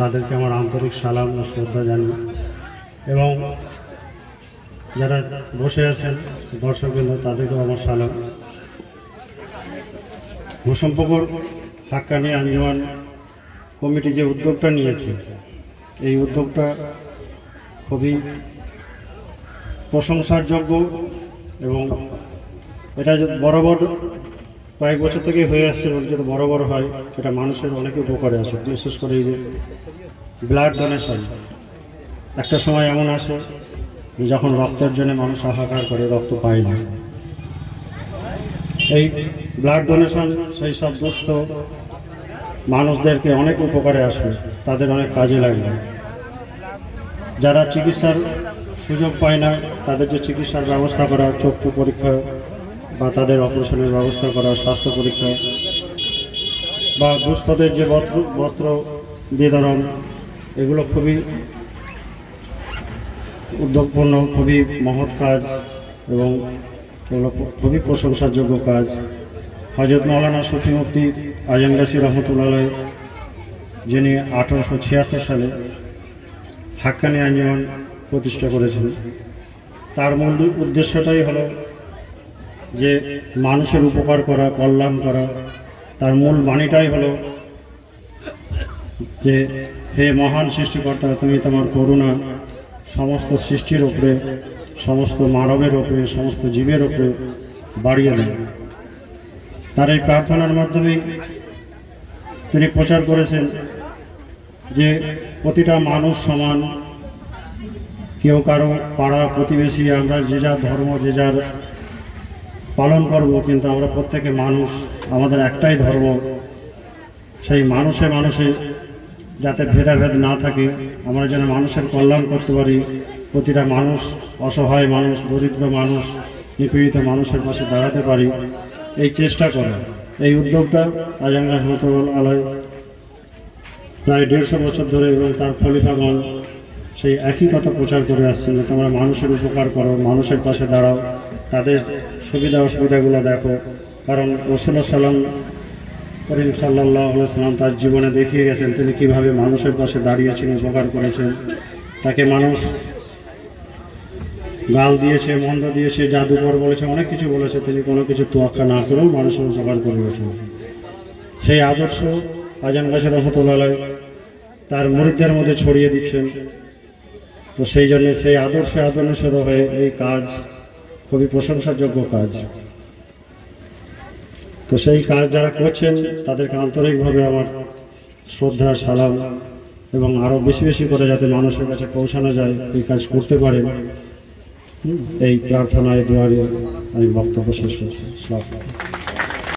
তাদেরকে আমার আন্তরিক সালাম ও শ্রদ্ধা জানাই। এবং যারা বসে আছেন, দর্শকবৃন্দ, তাদেরকেও আমার সালাম। ভূসম্পকর হাক্কানি, আঞ্জুমান কমিটি যে উদ্যোগটা নিয়েছে, এই উদ্যোগটা খুবই প্রশংসার যোগ্য এবং এটা বড় কয়েক বছর থেকে হয়ে আসছে এবং যেটা বড় বড় হয়, সেটা মানুষের অনেক উপকারে আসে, বিশেষ করে এই যে ব্লাড ডোনেশন একটা সময় এমন আসে যখন রক্তের জন্য মানুষ হাহাকার করে, রক্ত পায় না। এই ব্লাড ডোনেশন সেই সব দুস্থ মানুষদেরকে অনেক উপকারে আসবে, তাদের অনেক কাজে লাগবে। যারা চিকিৎসার সুযোগ পায় না, তাদের যে চিকিৎসার ব্যবস্থা করা, চক্ষু পরীক্ষা বা তাদের অপারেশনের ব্যবস্থা করা, স্বাস্থ্য পরীক্ষা বা দুস্থদের যে বস্ত্র বস্ত্র বিতরণ, এগুলো খুবই উদ্যোগপূর্ণ, খুবই মহৎ কাজ এবং এগুলো খুবই প্রশংসাযোগ্য কাজ। হজরত মৌলানা শফি মুফতি আজমগাছি রহমতুল্লাহ যিনি আঠারোশো ছিয়াত্তর সালে হাক্কানি আঞ্জুমান প্রতিষ্ঠা করেছেন। তার মূল উদ্দেশ্যটাই হলো যে মানুষের উপকার করা, কল্যাণ করা, তার মূল বাণীটাই হলো যে, হে মহান সৃষ্টিকর্তা, তুমি তোমার করুণা সমস্ত সৃষ্টির ওপরে সমস্ত মানবের ওপরে সমস্ত জীবের ওপরে বাড়িয়ে দেন। তার এই প্রার্থনার মাধ্যমেই তিনি প্রচার করেছেন যে, প্রতিটা মানুষ সমান, কেউ কারও পাড়া প্রতিবেশী, আমরা যে যার ধর্ম, যে যার পালন করব, কিন্তু আমরা প্রত্যেকে মানুষ, আমাদের একটাই ধর্ম। সেই মানুষে মানুষে যাতে ভেদাভেদ না থাকে, আমরা যেন মানুষের কল্যাণ করতে পারি। প্রতিটা মানুষ অসহায় মানুষ, দরিদ্র মানুষ, নিপীড়িত মানুষের পাশে দাঁড়াতে পারি। এই চেষ্টা করা। এই উদ্যোগটা আজান রহমতুল আলয় প্রায় দেড়শো বছর ধরে এবং তার খলিফাগণ সেই একই কথা প্রচার করে আসছেন তোমরা মানুষের উপকার করো, মানুষের পাশে দাঁড়াও। তাদের সুবিধা অসুবিধাগুলো দেখো। কারণ রসুল্লাহ সাল্লাম, করিম সাল্লাহ সাল্লাম তার জীবনে দেখিয়ে গেছেন তিনি কীভাবে মানুষের পাশে দাঁড়িয়েছেন, উপকার করেছেন। তাকে মানুষ গাল দিয়েছে, মন্দ দিয়েছে, জাদুকর বলেছে, অনেক কিছু বলেছে। তিনি কোনো কিছু তোয়াক্কা না করেও মানুষের উপকার করে গেছেন সেই আদর্শ আজান গাছে রহমতুল্লাহ তার মরিদদের মধ্যে ছড়িয়ে দিচ্ছেন। তো সেই জন্য সেই আদর্শে আদর্শিত হয়ে এই কাজ খুবই প্রশংসাযোগ্য কাজ। তো সেই কাজ যারা করছেন, তাদেরকে আন্তরিকভাবে আমার শ্রদ্ধা, সালাম এবং আরও বেশি বেশি করে যাতে মানুষের কাছে পৌঁছানো যায়, এই কাজ করতে পারে এই প্রার্থনায় দুয়ারে আমি বক্তব্য শেষ করছি।